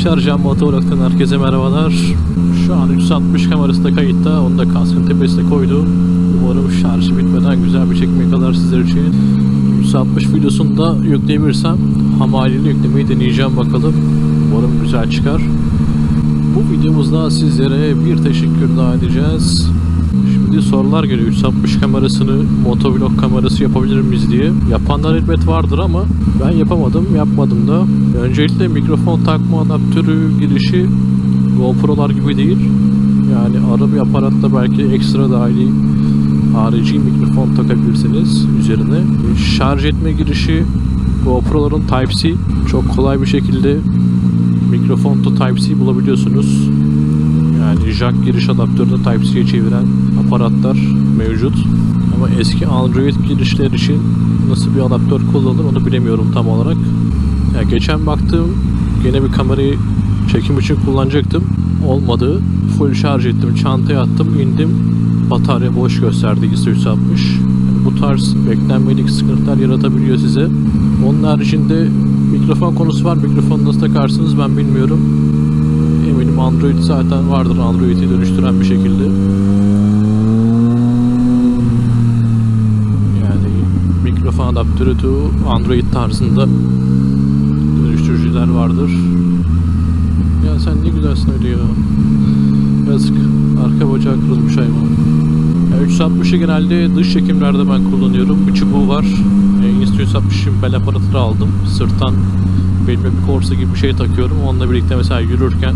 Arkadaşlar Can Motovlog'dan herkese merhabalar. Şu an 360 kamerası da kayıtta. Onu da kaskın tepesine koydum. Umarım şarjı bitmeden güzel bir çekmeye kadar sizler için. 360 videosunu da yükleyebilirsem ham haliyle yüklemeyi deneyeceğim bakalım. Umarım güzel çıkar. Bu videomuzda sizlere bir teşekkür daha edeceğiz. Şimdi sorular geliyor 360 kamerasını motovlog kamerası yapabilir miyiz diye. Yapanlar elbet vardır ama ben yapamadım, yapmadım da. Öncelikle mikrofon takma adaptörü girişi GoPro'lar gibi değil. Yani ara bir aparatta belki ekstra dahili harici mikrofon takabilirsiniz üzerine. Şarj etme girişi GoPro'ların Type-C çok kolay bir şekilde mikrofon to Type-C bulabiliyorsunuz. Yani jack giriş adaptörünü Type-C'ye çeviren aparatlar mevcut. Ama eski Android girişler için nasıl bir adaptör kullanılır onu bilemiyorum tam olarak. Ya geçen baktığım gene bir kamerayı çekim için kullanacaktım. Olmadı. Full şarj ettim, çantaya attım, indim. Batarya boş gösterdi ISO 360. Yani bu tarz beklenmedik sıkıntılar yaratabiliyor size. Onun haricinde mikrofon konusu var. Mikrofonu nasıl takarsınız ben bilmiyorum. Android zaten vardır Android'i dönüştüren bir şekilde. Yani mikrofon adaptörü to Android tarzında dönüştürücüler vardır. Ya sen ne güzelsin öyle ya. Yazık. Arka bacağı kırılmış hayvan. Ya 360'ı genelde dış çekimlerde ben kullanıyorum. Bir çubuğu var. E, Insta 360'ın bel aparatını aldım. Sırttan belime bir korsa gibi bir şey takıyorum. Onunla birlikte mesela yürürken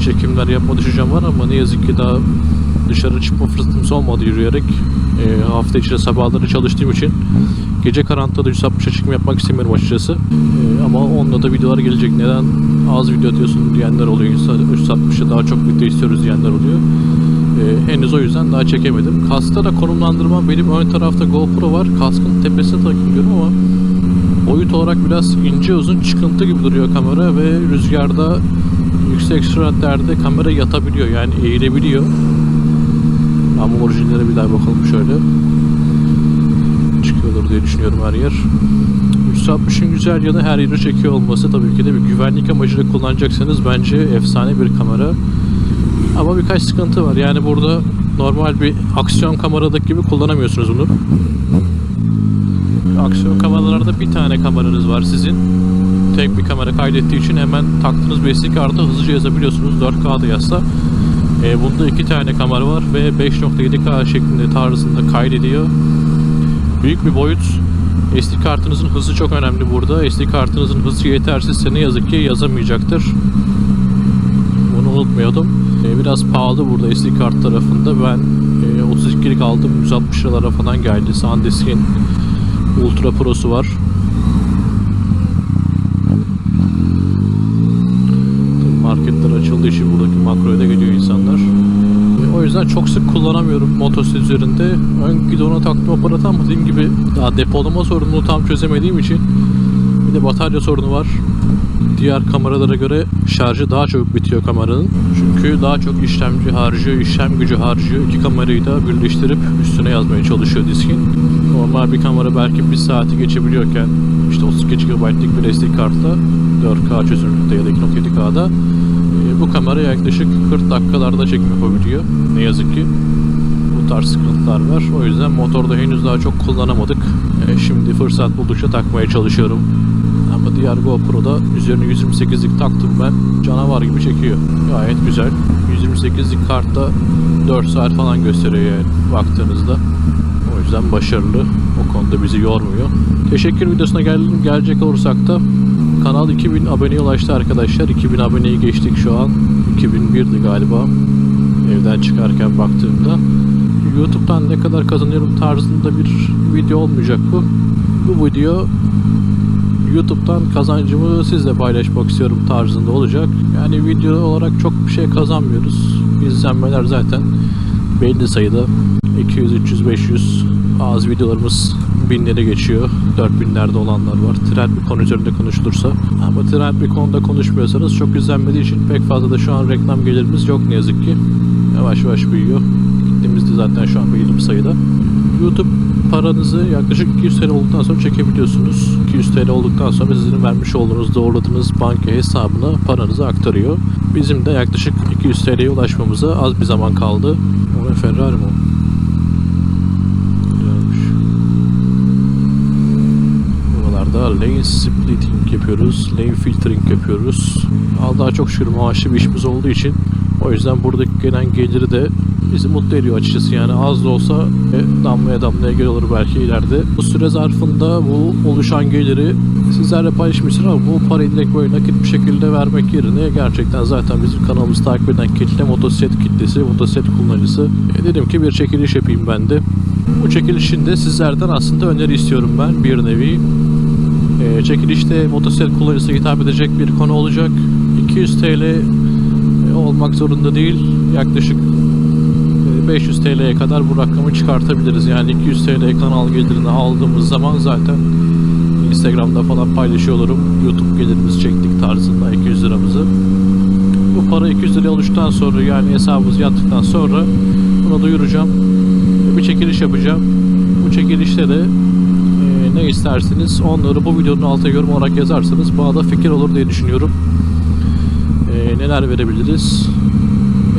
çekimler yapma düşüncem var ama ne yazık ki daha dışarı çıkma fırsatımız olmadı yürüyerek. E, hafta içinde sabahları çalıştığım için gece karanlıkta da 160'a çekim yapmak istemiyorum açıkçası. E, ama onunla da videolar gelecek. Neden az video atıyorsun diyenler oluyor. 360'a daha çok video istiyoruz diyenler oluyor. E, henüz o yüzden daha çekemedim. Kaskta da konumlandırmam benim ön tarafta GoPro var. Kaskın tepesine takıyorum ama boyut olarak biraz ince uzun çıkıntı gibi duruyor kamera ve rüzgarda yüksek süratlerde kamera yatabiliyor yani eğilebiliyor. Ama orijinlere bir daha bakalım şöyle. Çıkıyordur diye düşünüyorum her yer. 360'ın güzel yanı her yeri çekiyor olması tabii ki de bir güvenlik amacıyla kullanacaksanız bence efsane bir kamera. Ama birkaç sıkıntı var. Yani burada normal bir aksiyon kameradaki gibi kullanamıyorsunuz bunu. Aksiyon kameralarda bir tane kameranız var sizin. Tek bir kamera kaydettiği için hemen taktığınız SD kartı hızlıca yazabiliyorsunuz 4K'da yazsa. E, bunda iki tane kamera var ve 5.7K şeklinde tarzında kaydediyor. Büyük bir boyut. SD kartınızın hızı çok önemli burada. SD kartınızın hızı yetersizse ne yazık ki yazamayacaktır. Bunu unutmuyordum. E, biraz pahalı burada SD kart tarafında. Ben e, 32'lik aldım. 160 liralara falan geldi. SanDisk'in Ultra Pro'su var. Tabii Açıldığı için buradaki makroya da geliyor insanlar. O yüzden çok sık kullanamıyorum motosiklet üzerinde. Ön gidona taktım aparatı ama dediğim gibi daha depolama sorununu tam çözemediğim için bir de batarya sorunu var. Diğer kameralara göre şarjı daha çabuk bitiyor kameranın. Çünkü daha çok işlemci harcıyor, işlem gücü harcıyor. İki kamerayı da birleştirip üstüne yazmaya çalışıyor diskin. Normal bir kamera belki bir saati geçebiliyorken işte 32 GB'lik bir SD kartla 4K çözünürlükte ya da 2.7K'da e, kamera yaklaşık 40 dakikalarda çekim yapabiliyor. Ne yazık ki bu tarz sıkıntılar var. O yüzden motorda henüz daha çok kullanamadık. E, şimdi fırsat buldukça takmaya çalışıyorum. Ama diğer GoPro'da üzerine 128'lik taktım ben. Canavar gibi çekiyor. Gayet güzel. 128'lik kartta 4 saat falan gösteriyor yani baktığınızda. O yüzden başarılı. O konuda bizi yormuyor. Teşekkür videosuna geldim. Gelecek olursak da kanal 2000 aboneye ulaştı arkadaşlar. 2000 aboneyi geçtik şu an. 2001'di galiba. Evden çıkarken baktığımda. YouTube'dan ne kadar kazanıyorum tarzında bir video olmayacak bu. Bu video YouTube'dan kazancımı sizle paylaşmak istiyorum tarzında olacak. Yani video olarak çok bir şey kazanmıyoruz. İzlenmeler zaten belli sayıda. 200, 300, 500 bazı videolarımız binleri geçiyor. 4000'lerde olanlar var. Trend bir konu üzerinde konuşulursa. Ama trend bir konuda konuşmuyorsanız çok izlenmediği için pek fazla da şu an reklam gelirimiz yok ne yazık ki. Yavaş yavaş büyüyor. Gittiğimizde zaten şu an belli bir sayıda. YouTube paranızı yaklaşık 200 TL olduktan sonra çekebiliyorsunuz. 200 TL olduktan sonra sizin vermiş olduğunuz doğruladığınız banka hesabına paranızı aktarıyor. Bizim de yaklaşık 200 TL'ye ulaşmamıza az bir zaman kaldı. O ne Ferrari mi? o? Buralarda lane splitting yapıyoruz. Lane filtering yapıyoruz. Allah'a çok şükür maaşlı bir işimiz olduğu için o yüzden buradaki gelen geliri de bizi mutlu ediyor açıkçası yani az da olsa e, damlaya damlaya gel olur belki ileride. Bu süre zarfında bu oluşan geliri sizlerle paylaşmıştır ama bu parayı direkt böyle nakit bir şekilde vermek yerine gerçekten zaten bizim kanalımızı takip eden kitle motosiklet kitlesi, motosiklet kullanıcısı. E, dedim ki bir çekiliş yapayım ben de. Bu çekilişin de sizlerden aslında öneri istiyorum ben bir nevi. E, çekilişte motosiklet kullanıcısına hitap edecek bir konu olacak. 200 TL e, olmak zorunda değil. Yaklaşık e, 500 TL'ye kadar bu rakamı çıkartabiliriz. Yani 200 TL kanal gelirini aldığımız zaman zaten Instagram'da falan paylaşıyor olurum. YouTube gelirimizi çektik tarzında 200 liramızı. Bu para 200 liraya oluştuktan sonra yani hesabımız yattıktan sonra bunu duyuracağım. Bir çekiliş yapacağım. Bu çekilişte de e, ne isterseniz onları bu videonun altına yorum olarak yazarsanız bana da fikir olur diye düşünüyorum. E, neler verebiliriz?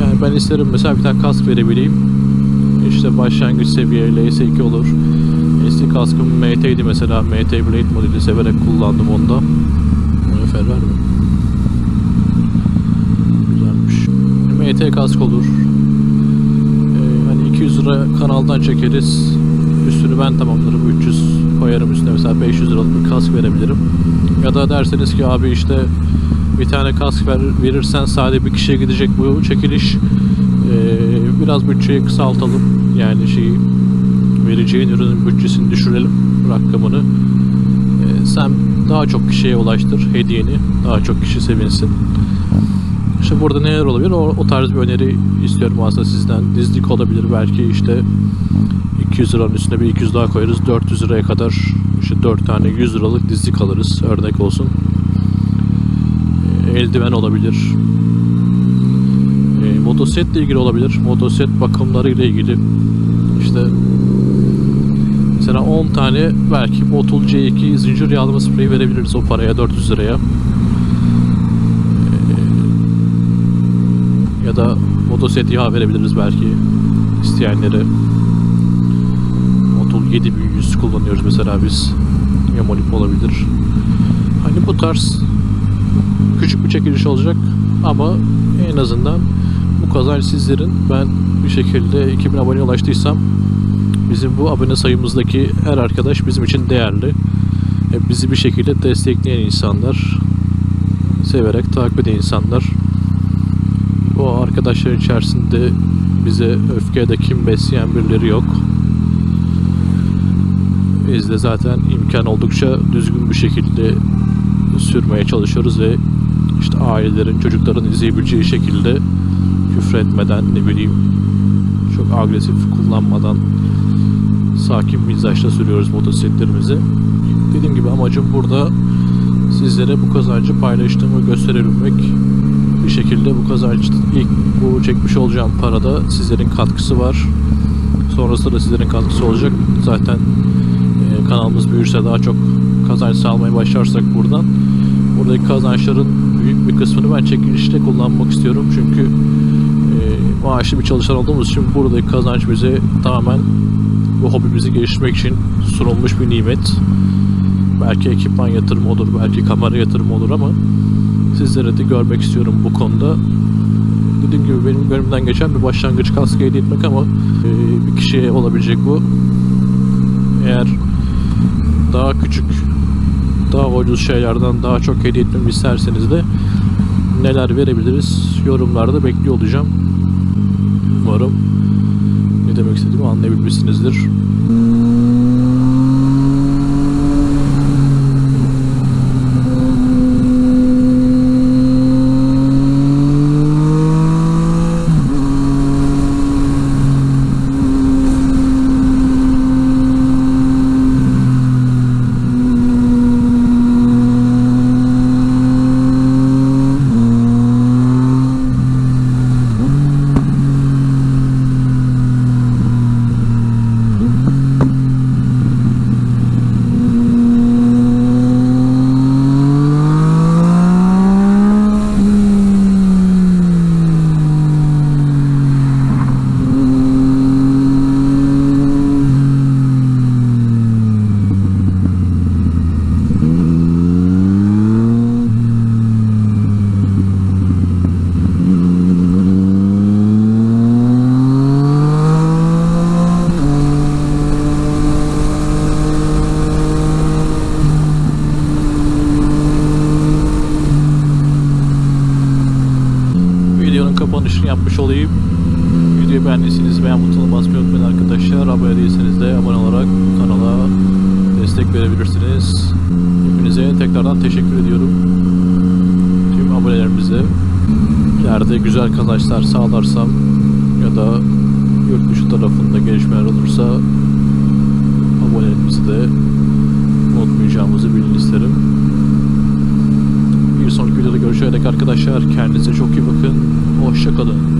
Yani ben isterim mesela bir tane kask verebileyim. İşte başlangıç seviye LS2 olur. Eski kaskım MT'ydi mesela. MT Blade modeli severek kullandım onda. Ferrari mi? Güzelmiş. MT kask olur. Ee, hani 200 lira kanaldan çekeriz. Üstünü ben tamamlarım. 300 koyarım üstüne mesela 500 liralık bir kask verebilirim. Ya da derseniz ki abi işte bir tane kask ver, verirsen sadece bir kişiye gidecek bu çekiliş. Ee, biraz bütçeyi kısaltalım. Yani şeyi vereceğin ürünün bütçesini düşürelim rakamını. Ee, sen daha çok kişiye ulaştır hediyeni. Daha çok kişi sevinsin. İşte burada neler olabilir? O, o tarz bir öneri istiyorum aslında sizden. Dizlik olabilir belki işte 200 liranın üstüne bir 200 daha koyarız. 400 liraya kadar işte 4 tane 100 liralık dizlik alırız. Örnek olsun. Eldiven olabilir. Ee, motosikletle ilgili olabilir. Motosiklet bakımları ile ilgili. İşte mesela 10 tane belki Motul C2 zincir yağlama spreyi verebiliriz o paraya 400 liraya. Ee, ya da motosiklet yağı verebiliriz belki isteyenlere. Motul 7100 kullanıyoruz mesela biz. Yamolip olabilir. Hani bu tarz küçük bir çekiliş olacak ama en azından bu kazanç sizlerin ben bir şekilde 2000 aboneye ulaştıysam bizim bu abone sayımızdaki her arkadaş bizim için değerli. E, bizi bir şekilde destekleyen insanlar, severek takip eden insanlar. Bu arkadaşların içerisinde bize öfke de kim besleyen birileri yok. Biz de zaten imkan oldukça düzgün bir şekilde sürmeye çalışıyoruz ve işte ailelerin, çocukların izleyebileceği şekilde küfretmeden ne bileyim çok agresif kullanmadan sakin mizaçla sürüyoruz motosikletlerimizi. Dediğim gibi amacım burada sizlere bu kazancı paylaştığımı gösterebilmek. Bir şekilde bu kazanç ilk bu çekmiş olacağım parada sizlerin katkısı var. Sonrasında da sizlerin katkısı olacak. Zaten e, kanalımız büyürse daha çok kazanç sağlamaya başlarsak buradan buradaki kazançların büyük bir kısmını ben çekilişte kullanmak istiyorum. Çünkü e, maaşlı bir çalışan olduğumuz için buradaki kazanç bize tamamen bu hobimizi geliştirmek için sunulmuş bir nimet. Belki ekipman yatırımı olur, belki kamera yatırımı olur ama sizlere de görmek istiyorum bu konuda. Dediğim gibi benim gönlümden geçen bir başlangıç kaskı hediye etmek ama e, bir kişiye olabilecek bu. Eğer daha küçük, daha ucuz şeylerden daha çok hediye etmemi isterseniz de neler verebiliriz yorumlarda bekliyor olacağım. Umarım ne demek istediğimi anlayabilmişsinizdir. Kapanışını yapmış olayım. Videoyu beğendiyseniz beğen butonuna basmayı unutmayın arkadaşlar. Abone değilseniz de abone olarak kanala destek verebilirsiniz. Hepinize tekrardan teşekkür ediyorum. Tüm abonelerimize ileride güzel kazançlar sağlarsam ya da yurt dışı tarafında gelişmeler olursa abonelerimizi de unutmayacağımızı bilin isterim. Bir sonraki videoda görüşene dek arkadaşlar kendinize çok iyi bakın. Hoşçakalın.